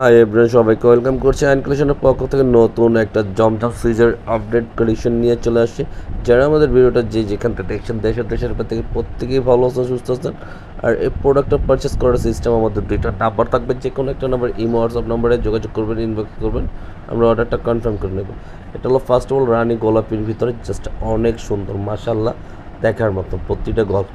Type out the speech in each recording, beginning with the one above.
Hi everyone সবাইকে welcome করছি আইন কালেকশনের পক্ষ থেকে নতুন একটা জমজম সিরিজের আপডেট কালেকশন নিয়ে চলে আসছে। যারা আমাদের ভিডিওটা যে যেখান থেকে দেখছেন দেশের দেশের উপর থেকে প্রত্যেকেই ভালো আছেন, সুস্থ আছেন। আর এই প্রোডাক্টটা পারচেস করার সিস্টেম আমাদের দুইটা নাম্বার থাকবে যে কোনো একটা নাম্বার ইমো হোয়াটসঅ্যাপ নাম্বারে যোগাযোগ করবেন ইনবক্স করবেন। আমরা অর্ডারটা কনফার্ম করে নেব। এটা হলো ফার্স্ট অফ অল রানী গোলাপির ভিতরে জাস্ট অনেক সুন্দর মাশাল্লাহ দেখার মতো প্রতিটা গল্প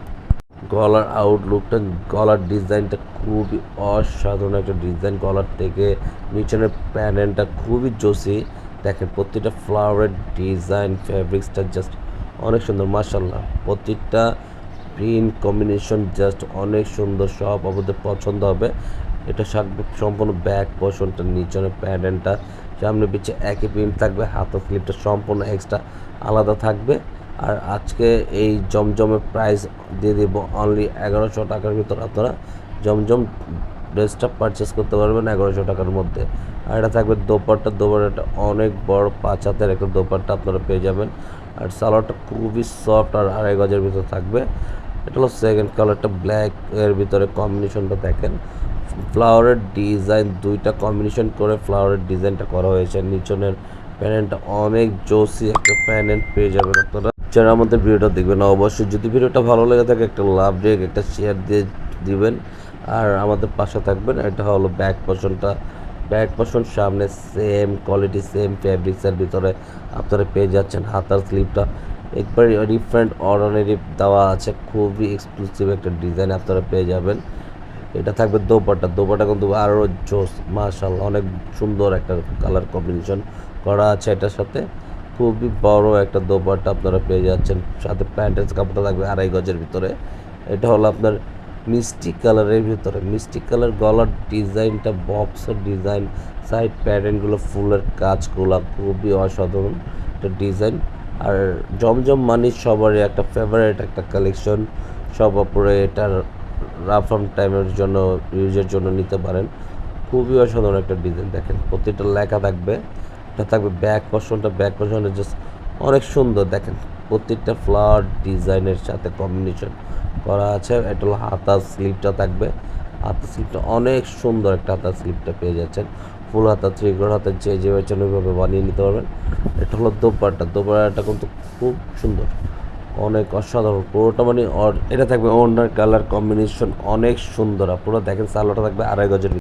গলার আউটলুকটা গলার ডিজাইনটা খুবই অসাধারণ একটা ডিজাইন গলার থেকে নিচের প্যানেলটা খুবই জোসি। দেখেন প্রতিটা ফ্লাওয়ারের ডিজাইন ফ্যাব্রিক্সটা জাস্ট অনেক সুন্দর মার্শাল্লাহ প্রতিটা প্রিন্ট কম্বিনেশন জাস্ট অনেক সুন্দর, সব আমাদের পছন্দ হবে। এটা সম্পূর্ণ ব্যাক পোর্শনটা নিচের প্যানেলটা সামনে পিছে একই প্রিন্ট থাকবে, হাতের স্লিপটা সম্পূর্ণ এক্সট্রা আলাদা থাকবে। আর আজকে এই জমজমের প্রাইস দিয়ে দেবো অনলি এগারোশো টাকার ভিতর আপনারা জমজম ড্রেসটা পারচেস করতে পারবেন এগারোশো টাকার মধ্যে। আর এটা থাকবে দোপাট্টা। দোপাট্টাটা অনেক বড় পাঁচ হাতের একটা দোপাট্টা আপনারা পেয়ে যাবেন। আর সালোয়ারটা খুবই সফট আর আড়াই গজের ভিতর থাকবে। এটা হলো সেকেন্ড কালারটা ব্ল্যাক এর ভিতরে কম্বিনেশনটা দেখেন। ফ্লাওয়ারের ডিজাইন দুইটা কম্বিনেশন করে ফ্লাওয়ারের ডিজাইনটা করা হয়েছে। নিচনের প্যানেলটা অনেক জোসি একটা প্যানেল পেয়ে যাবেন আপনারা। যারা আমাদের ভিডিওটা দেখবেন, অবশ্যই যদি ভিডিওটা ভালো লেগে থাকে, একটা লাভ দিয়ে, একটা শেয়ার দিয়ে দিবেন। আর আমাদের পাশে থাকবেন, এটা হলো ব্যাক পোর্শনটা ব্যাক পোর্শন সামনে সেম কোয়ালিটি সেম ফ্যাব্রিক্সের ভিতরে আপনারা পেয়ে যাচ্ছেন হাতার স্লিপটা একবার ডিফারেন্ট অর্ডানারি দেওয়া আছে, খুবই এক্সক্লুসিভ একটা ডিজাইন আপনারা পেয়ে যাবেন। এটা থাকবে দোপাটা দোপাটা কিন্তু আরও জোস মার্শাল অনেক সুন্দর একটা কালার কম্বিনেশন করা আছে এটার সাথে। খুবই বড় একটা দোপাটা আপনারা পেয়ে যাচ্ছেন। সাথে প্যান্টের কাপড়টা থাকবে আড়াই গজের ভিতরে। এটা হলো আপনার মিষ্টি কালারের ভিতরে। মিষ্টি কালার গলার ডিজাইনটা, বক্সের ডিজাইন সাইড প্যাটার্নগুলো ফুলের কাজগুলো খুবই অসাধারণ একটা ডিজাইন। আর জমজম মানি সবারই একটা ফেভারেট একটা কালেকশন সব অপরে এটার রাফ অন টাইমের জন্য ইউজের জন্য নিতে পারেন। খুবই অসাধারণ একটা ডিজাইন দেখেন। প্রতিটা লেখা থাকবে। এটা থাকবে ব্যাক পশনটা ব্যাক পশনটা জাস্ট অনেক সুন্দর। দেখেন, প্রত্যেকটা ফ্লাওয়ার ডিজাইনের সাথে কম্বিনেশন করা আছে। এটা হলো হাতার স্লিপটা থাকবে। হাতার স্লিপটা অনেক সুন্দর একটা হাতার স্লিপটা পেয়ে যাচ্ছেন। ফুল হাতা থ্রি গোড় হাতে, যে যে চান ওইভাবে বানিয়ে নিতে পারবেন। এটা হলো দোপাট্টা। দোপাট্টাটা কিন্তু খুব সুন্দর। অনেক অসাধারণ। পুরোটা মানে এটা থাকবে ওনার কালার কম্বিনেশন অনেক সুন্দর। পুরো দেখেন সালোয়ারটা থাকবে আড়াই গজের